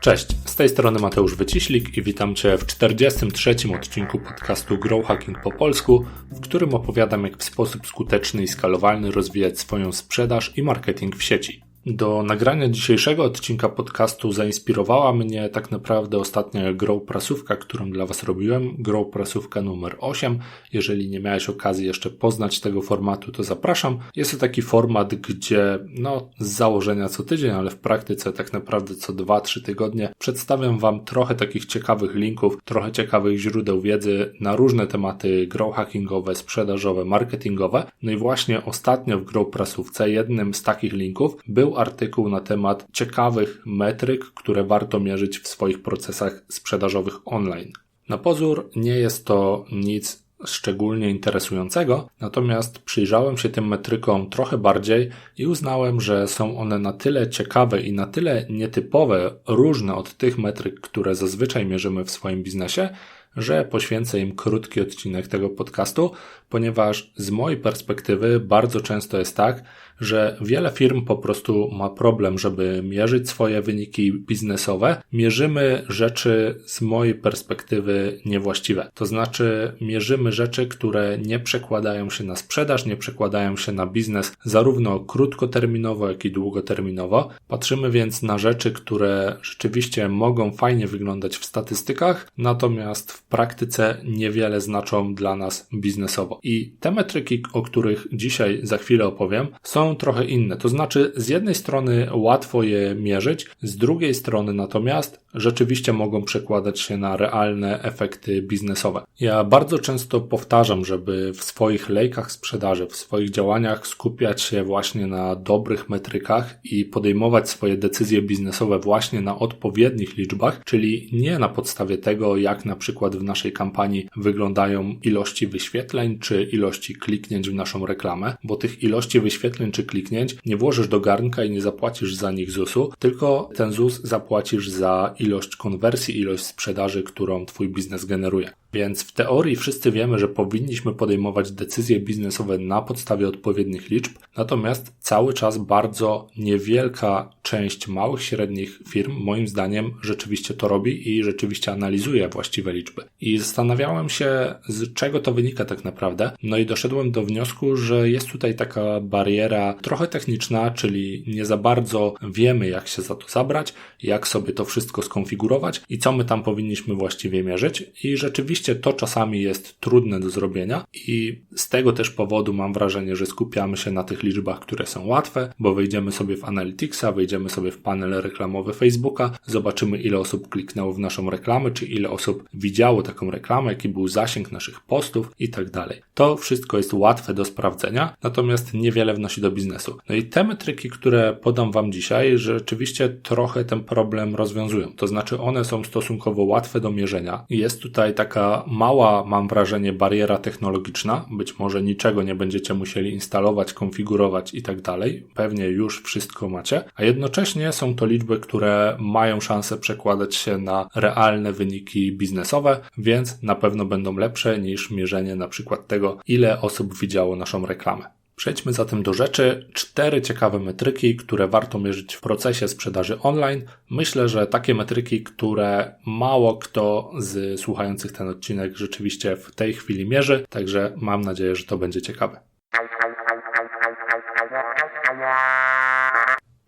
Cześć, z tej strony Mateusz Wyciślik i witam Cię w 43. odcinku podcastu Grow Hacking po polsku, w którym opowiadam jak w sposób skuteczny i skalowalny rozwijać swoją sprzedaż i marketing w sieci. Do nagrania dzisiejszego odcinka podcastu zainspirowała mnie tak naprawdę ostatnia grow prasówka, którą dla Was robiłem, grow prasówka numer 8. Jeżeli nie miałeś okazji jeszcze poznać tego formatu, to zapraszam. Jest to taki format, gdzie no z założenia co tydzień, ale w praktyce tak naprawdę co 2-3 tygodnie przedstawiam Wam trochę takich ciekawych linków, trochę ciekawych źródeł wiedzy na różne tematy grow hackingowe, sprzedażowe, marketingowe. No i właśnie ostatnio w grow prasówce jednym z takich linków był artykuł na temat ciekawych metryk, które warto mierzyć w swoich procesach sprzedażowych online. Na pozór nie jest to nic szczególnie interesującego, natomiast przyjrzałem się tym metrykom trochę bardziej i uznałem, że są one na tyle ciekawe i na tyle nietypowe, różne od tych metryk, które zazwyczaj mierzymy w swoim biznesie, że poświęcę im krótki odcinek tego podcastu, ponieważ z mojej perspektywy bardzo często jest tak, że wiele firm po prostu ma problem, żeby mierzyć swoje wyniki biznesowe. Mierzymy rzeczy z mojej perspektywy niewłaściwe. To znaczy, mierzymy rzeczy, które nie przekładają się na sprzedaż, nie przekładają się na biznes zarówno krótkoterminowo, jak i długoterminowo. Patrzymy więc na rzeczy, które rzeczywiście mogą fajnie wyglądać w statystykach, natomiast w praktyce niewiele znaczą dla nas biznesowo. I te metryki, o których dzisiaj za chwilę opowiem, są trochę inne. To znaczy, z jednej strony łatwo je mierzyć, z drugiej strony natomiast rzeczywiście mogą przekładać się na realne efekty biznesowe. Ja bardzo często powtarzam, żeby w swoich lejkach sprzedaży, w swoich działaniach skupiać się właśnie na dobrych metrykach i podejmować swoje decyzje biznesowe właśnie na odpowiednich liczbach, czyli nie na podstawie tego, jak na przykład w naszej kampanii wyglądają ilości wyświetleń czy ilości kliknięć w naszą reklamę, bo tych ilości wyświetleń czy kliknięć nie włożysz do garnka i nie zapłacisz za nich ZUS-u, tylko ten ZUS zapłacisz za ilość konwersji, ilość sprzedaży, którą Twój biznes generuje. Więc w teorii wszyscy wiemy, że powinniśmy podejmować decyzje biznesowe na podstawie odpowiednich liczb, natomiast cały czas bardzo niewielka część małych, średnich firm, moim zdaniem, rzeczywiście to robi i rzeczywiście analizuje właściwe liczby. I zastanawiałem się, z czego to wynika tak naprawdę. No i doszedłem do wniosku, że jest tutaj taka bariera trochę techniczna, czyli nie za bardzo wiemy, jak się za to zabrać, jak sobie to wszystko skonfigurować i co my tam powinniśmy właściwie mierzyć. I rzeczywiście To czasami jest trudne do zrobienia i z tego też powodu mam wrażenie, że skupiamy się na tych liczbach, które są łatwe, bo wejdziemy sobie w Analyticsa, wejdziemy sobie w panel reklamowy Facebooka, zobaczymy ile osób kliknęło w naszą reklamę, czy ile osób widziało taką reklamę, jaki był zasięg naszych postów i tak dalej. To wszystko jest łatwe do sprawdzenia, natomiast niewiele wnosi do biznesu. No i te metryki, które podam Wam dzisiaj, rzeczywiście trochę ten problem rozwiązują. To znaczy one są stosunkowo łatwe do mierzenia. Jest tutaj taka mała, mam wrażenie, bariera technologiczna. Być może niczego nie będziecie musieli instalować, konfigurować i tak dalej. Pewnie już wszystko macie. A jednocześnie są to liczby, które mają szansę przekładać się na realne wyniki biznesowe, więc na pewno będą lepsze niż mierzenie na przykład tego, ile osób widziało naszą reklamę. Przejdźmy zatem do rzeczy. Cztery ciekawe metryki, które warto mierzyć w procesie sprzedaży online. Myślę, że takie metryki, które mało kto z słuchających ten odcinek rzeczywiście w tej chwili mierzy, także mam nadzieję, że to będzie ciekawe.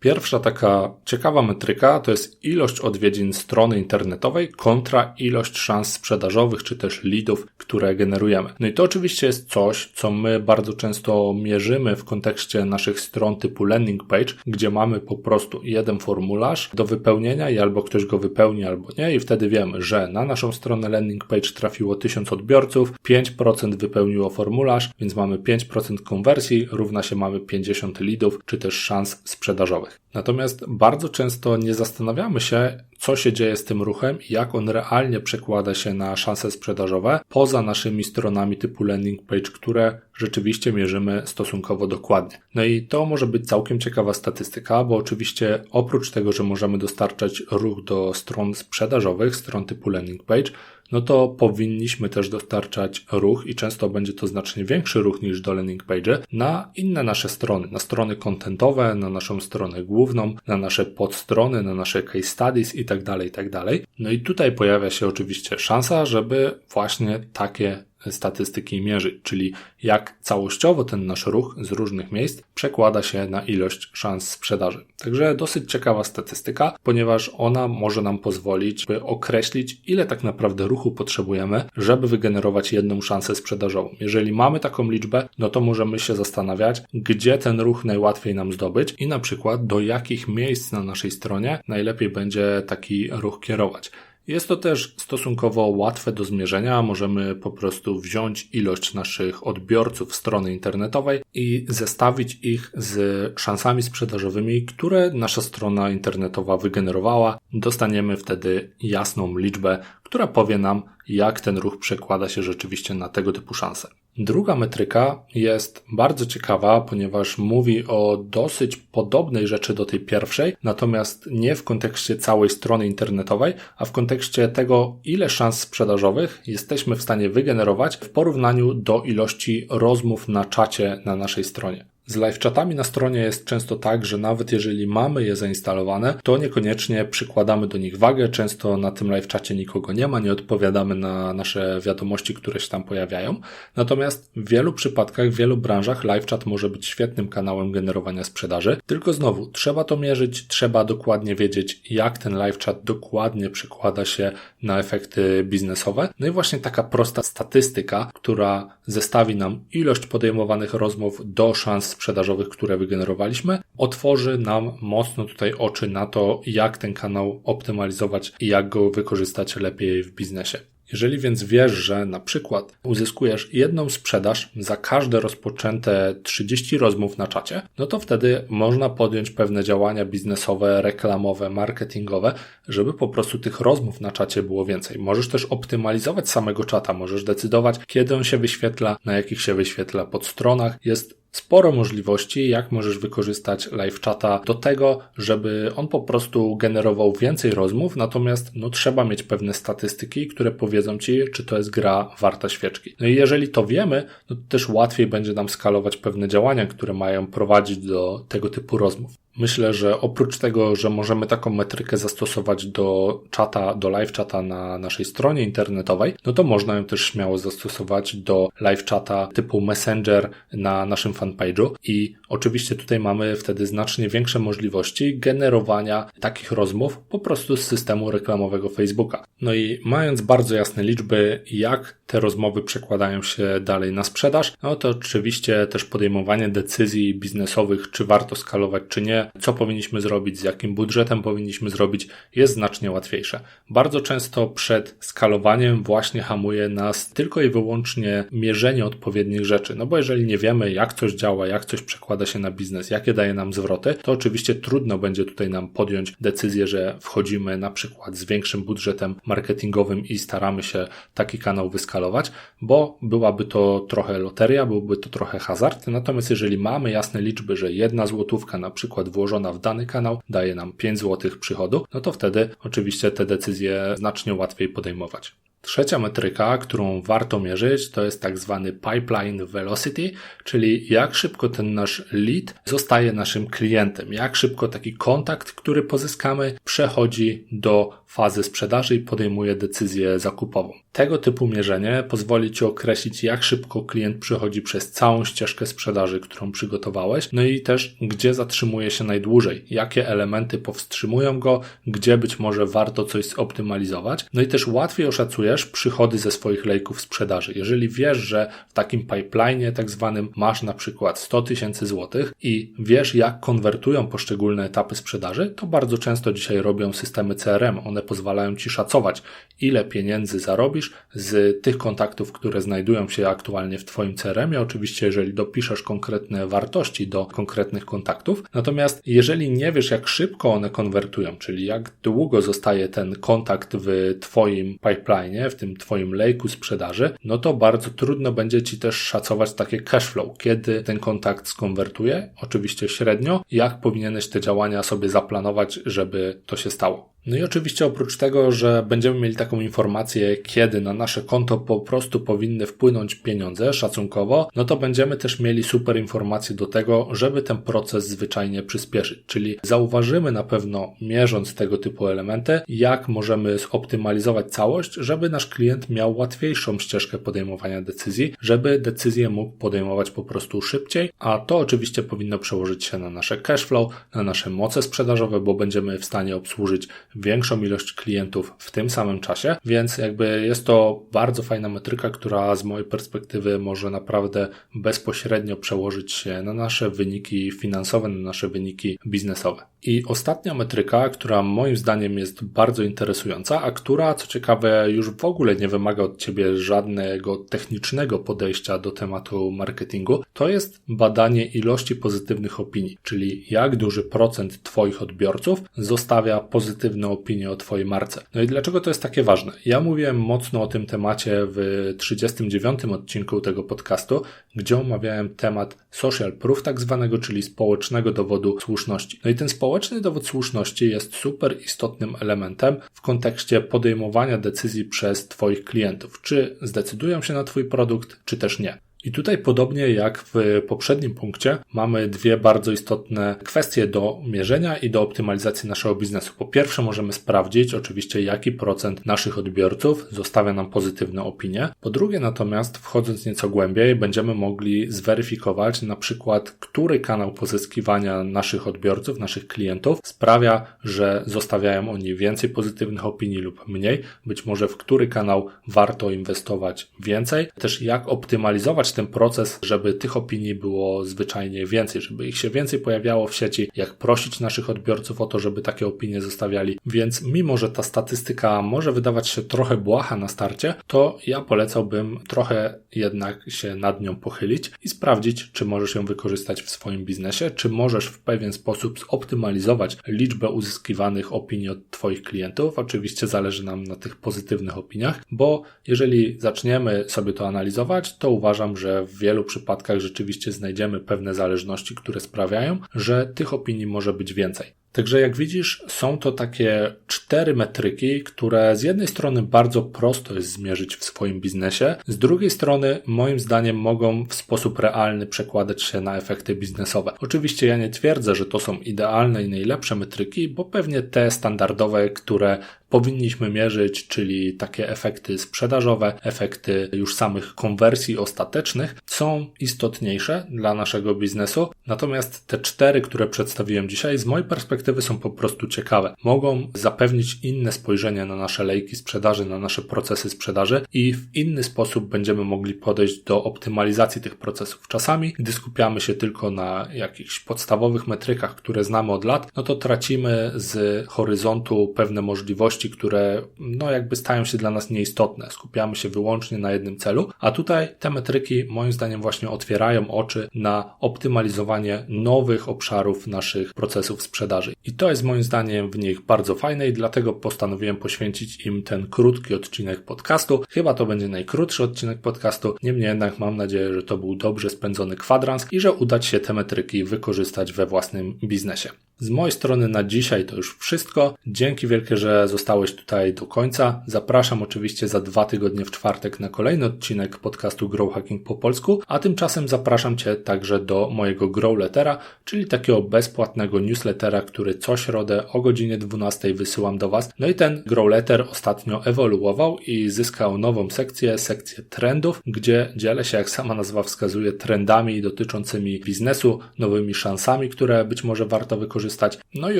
Pierwsza taka ciekawa metryka to jest ilość odwiedzin strony internetowej kontra ilość szans sprzedażowych czy też leadów, które generujemy. No i to oczywiście jest coś, co my bardzo często mierzymy w kontekście naszych stron typu landing page, gdzie mamy po prostu jeden formularz do wypełnienia i albo ktoś go wypełni, albo nie i wtedy wiemy, że na naszą stronę landing page trafiło 1000 odbiorców, 5% wypełniło formularz, więc mamy 5% konwersji, równa się mamy 50 leadów czy też szans sprzedażowych. Natomiast bardzo często nie zastanawiamy się, co się dzieje z tym ruchem i jak on realnie przekłada się na szanse sprzedażowe poza naszymi stronami typu landing page, które rzeczywiście mierzymy stosunkowo dokładnie. No i to może być całkiem ciekawa statystyka, bo oczywiście oprócz tego, że możemy dostarczać ruch do stron sprzedażowych, stron typu landing page, no to powinniśmy też dostarczać ruch i często będzie to znacznie większy ruch niż do landing page na inne nasze strony, na strony kontentowe, na naszą stronę główną, na nasze podstrony, na nasze case studies i tak dalej, i tak. No i tutaj pojawia się oczywiście szansa, żeby właśnie takie statystyki mierzyć, czyli jak całościowo ten nasz ruch z różnych miejsc przekłada się na ilość szans sprzedaży. Także dosyć ciekawa statystyka, ponieważ ona może nam pozwolić, by określić, ile tak naprawdę ruchu potrzebujemy, żeby wygenerować jedną szansę sprzedażową. Jeżeli mamy taką liczbę, no to możemy się zastanawiać, gdzie ten ruch najłatwiej nam zdobyć i na przykład do jakich miejsc na naszej stronie najlepiej będzie taki ruch kierować. Jest to też stosunkowo łatwe do zmierzenia. Możemy po prostu wziąć ilość naszych odbiorców strony internetowej i zestawić ich z szansami sprzedażowymi, które nasza strona internetowa wygenerowała. Dostaniemy wtedy jasną liczbę, która powie nam, jak ten ruch przekłada się rzeczywiście na tego typu szanse. Druga metryka jest bardzo ciekawa, ponieważ mówi o dosyć podobnej rzeczy do tej pierwszej, natomiast nie w kontekście całej strony internetowej, a w kontekście tego, ile szans sprzedażowych jesteśmy w stanie wygenerować w porównaniu do ilości rozmów na czacie na naszej stronie. Z live chatami na stronie jest często tak, że nawet jeżeli mamy je zainstalowane, to niekoniecznie przykładamy do nich wagę. Często na tym live czacie nikogo nie ma, nie odpowiadamy na nasze wiadomości, które się tam pojawiają. Natomiast w wielu przypadkach, w wielu branżach live chat może być świetnym kanałem generowania sprzedaży. Tylko znowu, trzeba to mierzyć, trzeba dokładnie wiedzieć, jak ten live chat dokładnie przekłada się na efekty biznesowe. No i właśnie taka prosta statystyka, która zestawi nam ilość podejmowanych rozmów do szans sprzedażowych, które wygenerowaliśmy, otworzy nam mocno tutaj oczy na to, jak ten kanał optymalizować i jak go wykorzystać lepiej w biznesie. Jeżeli więc wiesz, że na przykład uzyskujesz jedną sprzedaż za każde rozpoczęte 30 rozmów na czacie, no to wtedy można podjąć pewne działania biznesowe, reklamowe, marketingowe, żeby po prostu tych rozmów na czacie było więcej. Możesz też optymalizować samego czata, możesz decydować, kiedy on się wyświetla, na jakich się wyświetla pod stronach. Jest sporo możliwości, jak możesz wykorzystać live chata do tego, żeby on po prostu generował więcej rozmów, natomiast no, trzeba mieć pewne statystyki, które powiedzą Ci, czy to jest gra warta świeczki. No i jeżeli to wiemy, no to też łatwiej będzie nam skalować pewne działania, które mają prowadzić do tego typu rozmów. Myślę, że oprócz tego, że możemy taką metrykę zastosować do czata, do live czata na naszej stronie internetowej, no to można ją też śmiało zastosować do live czata typu Messenger na naszym fanpage'u i oczywiście tutaj mamy wtedy znacznie większe możliwości generowania takich rozmów po prostu z systemu reklamowego Facebooka. No i mając bardzo jasne liczby, jak te rozmowy przekładają się dalej na sprzedaż, no to oczywiście też podejmowanie decyzji biznesowych, czy warto skalować, czy nie, co powinniśmy zrobić, z jakim budżetem powinniśmy zrobić, jest znacznie łatwiejsze. Bardzo często przed skalowaniem właśnie hamuje nas tylko i wyłącznie mierzenie odpowiednich rzeczy. No bo jeżeli nie wiemy, jak coś działa, jak coś przekłada się na biznes, jakie daje nam zwroty, to oczywiście trudno będzie tutaj nam podjąć decyzję, że wchodzimy na przykład z większym budżetem marketingowym i staramy się taki kanał wyskalować, bo byłaby to trochę loteria, byłby to trochę hazard. Natomiast jeżeli mamy jasne liczby, że jedna złotówka na przykład włożona w dany kanał daje nam 5 zł przychodu, no to wtedy oczywiście te decyzje znacznie łatwiej podejmować. Trzecia metryka, którą warto mierzyć, to jest tak zwany pipeline velocity, czyli jak szybko ten nasz lead zostaje naszym klientem, jak szybko taki kontakt, który pozyskamy, przechodzi do fazy sprzedaży i podejmuje decyzję zakupową. Tego typu mierzenie pozwoli Ci określić, jak szybko klient przechodzi przez całą ścieżkę sprzedaży, którą przygotowałeś, no i też gdzie zatrzymuje się najdłużej, jakie elementy powstrzymują go, gdzie być może warto coś zoptymalizować, no i też łatwiej oszacujesz przychody ze swoich lejków sprzedaży. Jeżeli wiesz, że w takim pipeline tak zwanym masz na przykład 100 tysięcy złotych i wiesz, jak konwertują poszczególne etapy sprzedaży, to bardzo często dzisiaj robią systemy CRM. One pozwalają Ci szacować, ile pieniędzy zarobisz z tych kontaktów, które znajdują się aktualnie w Twoim CRM. Oczywiście, jeżeli dopiszesz konkretne wartości do konkretnych kontaktów. Natomiast jeżeli nie wiesz, jak szybko one konwertują, czyli jak długo zostaje ten kontakt w Twoim pipeline, w tym Twoim lejku sprzedaży, no to bardzo trudno będzie Ci też szacować takie cashflow, kiedy ten kontakt skonwertuje, oczywiście średnio, jak powinieneś te działania sobie zaplanować, żeby to się stało. No i oczywiście oprócz tego, że będziemy mieli taką informację, kiedy na nasze konto po prostu powinny wpłynąć pieniądze szacunkowo, no to będziemy też mieli super informacje do tego, żeby ten proces zwyczajnie przyspieszyć. Czyli zauważymy na pewno, mierząc tego typu elementy, jak możemy zoptymalizować całość, żeby nasz klient miał łatwiejszą ścieżkę podejmowania decyzji, żeby decyzję mógł podejmować po prostu szybciej, a to oczywiście powinno przełożyć się na nasze cashflow, na nasze moce sprzedażowe, bo będziemy w stanie obsłużyć większą ilość klientów w tym samym czasie, więc jakby jest to bardzo fajna metryka, która z mojej perspektywy może naprawdę bezpośrednio przełożyć się na nasze wyniki finansowe, na nasze wyniki biznesowe. I ostatnia metryka, która moim zdaniem jest bardzo interesująca, a która, co ciekawe, już w ogóle nie wymaga od Ciebie żadnego technicznego podejścia do tematu marketingu, to jest badanie ilości pozytywnych opinii, czyli jak duży procent Twoich odbiorców zostawia pozytywne opinie o Twojej marce. No i dlaczego to jest takie ważne? Ja mówiłem mocno o tym temacie w 39 odcinku tego podcastu, gdzie omawiałem temat social proof tak zwanego, czyli społecznego dowodu słuszności. No i ten społeczny Społeczny dowód słuszności jest super istotnym elementem w kontekście podejmowania decyzji przez Twoich klientów, czy zdecydują się na Twój produkt, czy też nie. I tutaj podobnie jak w poprzednim punkcie mamy dwie bardzo istotne kwestie do mierzenia i do optymalizacji naszego biznesu. Po pierwsze możemy sprawdzić oczywiście jaki procent naszych odbiorców zostawia nam pozytywne opinie. Po drugie natomiast wchodząc nieco głębiej będziemy mogli zweryfikować na przykład który kanał pozyskiwania naszych odbiorców, naszych klientów sprawia, że zostawiają oni więcej pozytywnych opinii lub mniej. Być może w który kanał warto inwestować więcej. Też jak optymalizować ten proces, żeby tych opinii było zwyczajnie więcej, żeby ich się więcej pojawiało w sieci, jak prosić naszych odbiorców o to, żeby takie opinie zostawiali. Więc mimo, że ta statystyka może wydawać się trochę błaha na starcie, to ja polecałbym trochę jednak się nad nią pochylić i sprawdzić, czy możesz ją wykorzystać w swoim biznesie, czy możesz w pewien sposób zoptymalizować liczbę uzyskiwanych opinii od Twoich klientów. Oczywiście zależy nam na tych pozytywnych opiniach, bo jeżeli zaczniemy sobie to analizować, to uważam, że w wielu przypadkach rzeczywiście znajdziemy pewne zależności, które sprawiają, że tych opinii może być więcej. Także jak widzisz, są to takie cztery metryki, które z jednej strony bardzo prosto jest zmierzyć w swoim biznesie, z drugiej strony moim zdaniem mogą w sposób realny przekładać się na efekty biznesowe. Oczywiście ja nie twierdzę, że to są idealne i najlepsze metryki, bo pewnie te standardowe, które powinniśmy mierzyć, czyli takie efekty sprzedażowe, efekty już samych konwersji ostatecznych są istotniejsze dla naszego biznesu. Natomiast te cztery, które przedstawiłem dzisiaj, z mojej perspektywy są po prostu ciekawe. Mogą zapewnić inne spojrzenie na nasze lejki sprzedaży, na nasze procesy sprzedaży i w inny sposób będziemy mogli podejść do optymalizacji tych procesów. Czasami, gdy skupiamy się tylko na jakichś podstawowych metrykach, które znamy od lat, no to tracimy z horyzontu pewne możliwości, które no jakby stają się dla nas nieistotne. Skupiamy się wyłącznie na jednym celu, a tutaj te metryki moim zdaniem właśnie otwierają oczy na optymalizowanie nowych obszarów naszych procesów sprzedaży. I to jest moim zdaniem w nich bardzo fajne i dlatego postanowiłem poświęcić im ten krótki odcinek podcastu. Chyba to będzie najkrótszy odcinek podcastu, niemniej jednak mam nadzieję, że to był dobrze spędzony kwadrans i że uda się te metryki wykorzystać we własnym biznesie. Z mojej strony na dzisiaj to już wszystko. Dzięki wielkie, że zostałeś tutaj do końca. Zapraszam oczywiście za dwa tygodnie w czwartek na kolejny odcinek podcastu Grow Hacking po polsku, a tymczasem zapraszam Cię także do mojego Grow Lettera, czyli takiego bezpłatnego newslettera, który co środę o godzinie 12 wysyłam do Was. No i ten Grow Letter ostatnio ewoluował i zyskał nową sekcję, sekcję trendów, gdzie dzielę się, jak sama nazwa wskazuje, trendami dotyczącymi biznesu, nowymi szansami, które być może warto wykorzystać skorzystać. No i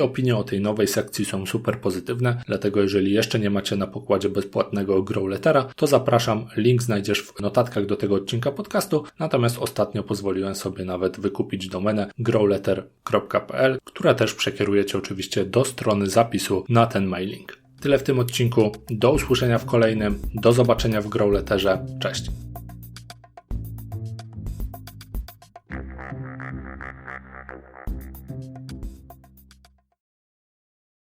opinie o tej nowej sekcji są super pozytywne, dlatego jeżeli jeszcze nie macie na pokładzie bezpłatnego Growlettera, to zapraszam, link znajdziesz w notatkach do tego odcinka podcastu, natomiast ostatnio pozwoliłem sobie nawet wykupić domenę growletter.pl, która też przekieruje Cię oczywiście do strony zapisu na ten mailing. Tyle w tym odcinku. Do usłyszenia w kolejnym. Do zobaczenia w Growletterze. Cześć.